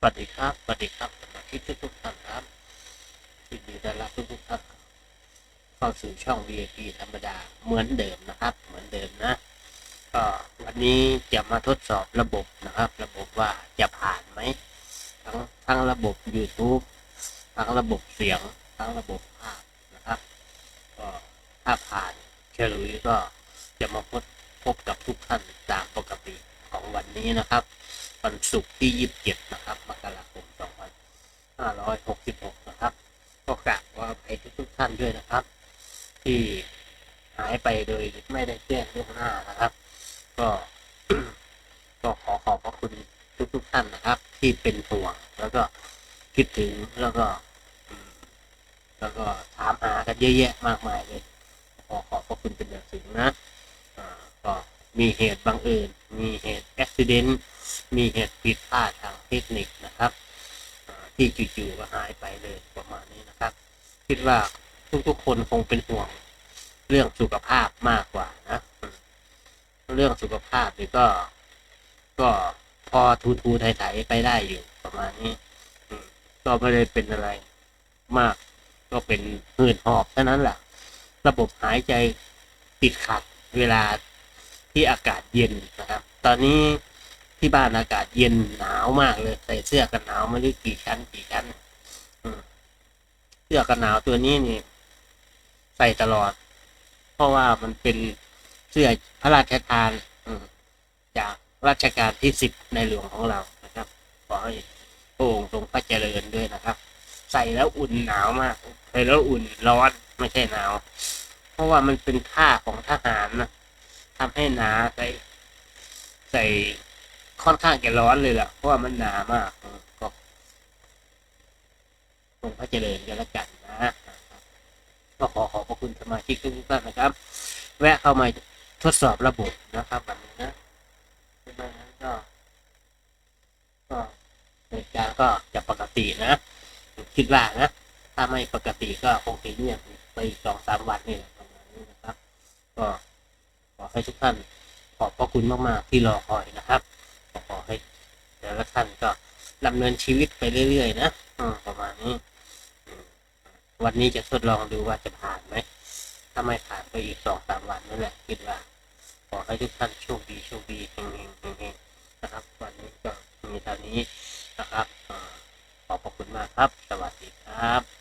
สวัสดีครับ สวัสดีครับสมาชิกทุกๆท่านครับยินดีต้อนรับทุกๆท่านเข้าสู่ช่อง VIP ธรรมดา เหมือนเดิมนะครับ เหมือนเดิมนะ ก็วันนี้จะมาทดสอบระบบนะครับ ระบบว่าจะผ่านไหม ทั้งทั้งระบบ YouTube ทั้งระบบเสียง ทั้งระบบภาพนะครับ ก็ถ้าผ่านเฉลุยก็จะมาพบพบกับทุกท่านตามปกติของวันนี้นะครับวันศุกร์ที่ 27 นะครับมกราคม 2566 นะครับก็กราบว่าไปทุกๆท่านด้วยนะครับ ที่หายไปโดยไม่ได้แจ้งล่วงหน้านะครับ ก็ก็ขอขอบพระคุณทุกๆท่านนะครับ ที่เป็นห่วงแล้วก็คิดถึงแล้วก็ แล้วก็ถามหากันเยอะแยะมากมายเลย ขอขอบพระคุณเป็นอย่างสูงนะก็มีเหตุบังเอิญมีเหตุอุบิเหตุมีเหตุผิดพลาดทางเทคนิคนะครับ ที่จู่ๆก็หายไปเลยประมาณนี้นะครับ คิดว่าทุกๆคนคงเป็นห่วงเรื่องสุขภาพมากกว่านะ เรื่องสุขภาพนี่ก็ ก็พอทูๆไถๆไปได้อยู่ประมาณนี้ก็ไม่ได้เป็นอะไรมาก ก็เป็นหืดหอบเท่านั้นแหละระบบหายใจติดขัดเวลาที่อากาศเย็นนะครับ ตอนนี้ ที่บ้านอากาศเย็นหนาวมากเลยใส่เสื้อกันหนาวไม่รู้กี่ชั้นกี่ชั้นเสื้อกันหนาวตัวนี้นี่ ใส่ตลอด เพราะว่ามันเป็นเสื้อพระราชทานจากรัชกาลที่สิบในหลวงของเรานะครับขอให้พระองค์ทรงพระเจริญด้วยนะครับ ใส่แล้วอุ่นหนาวมากใส่แล้วอุ่นร้อนไม่ใช่หนาว เพราะว่ามันเป็นผ้าของทหารนะทำให้หนาใส่ใส่ ค่อนข้างจะร้อนเลยล่ะ เพราะว่ามันหนามากก็ทรงพระเจริญกันล้วกันนะก็ขอขอบพระคุณสมาชิกทุกท่านนะครับ แวะเข้ามาทดสอบระบบนะครับวันนี้นะดังนั้นก็ก็เหตุการณ์ก็จะปกตินะ คิดว่านะ ถ้าไม่ปกติก็คงจะเงียบไปสองสามวันนี่และประมาณนี้นะครับ ก็ขอให้ทุกท่านขอบพระคุณมาก ๆ ที่รอคอยนะครับก็ขอให้แต่ละ ท่านก็ดำเนินชีวิตไปเรื่อยๆนะประมาณนี้วันนี้จะทดลองดูว่าจะผ่านไหม ถ้าไม่ผ่านไปอีกสองสามวันนั่นแหละคิดว่า ขอให้ทุกท่านโชคดีโชคดีเฮงๆเฮงๆนะครับ วันนี้ก็มีเท่านี้นะครับอ่าขอบพระคุณมากครับ สวัสดีครับ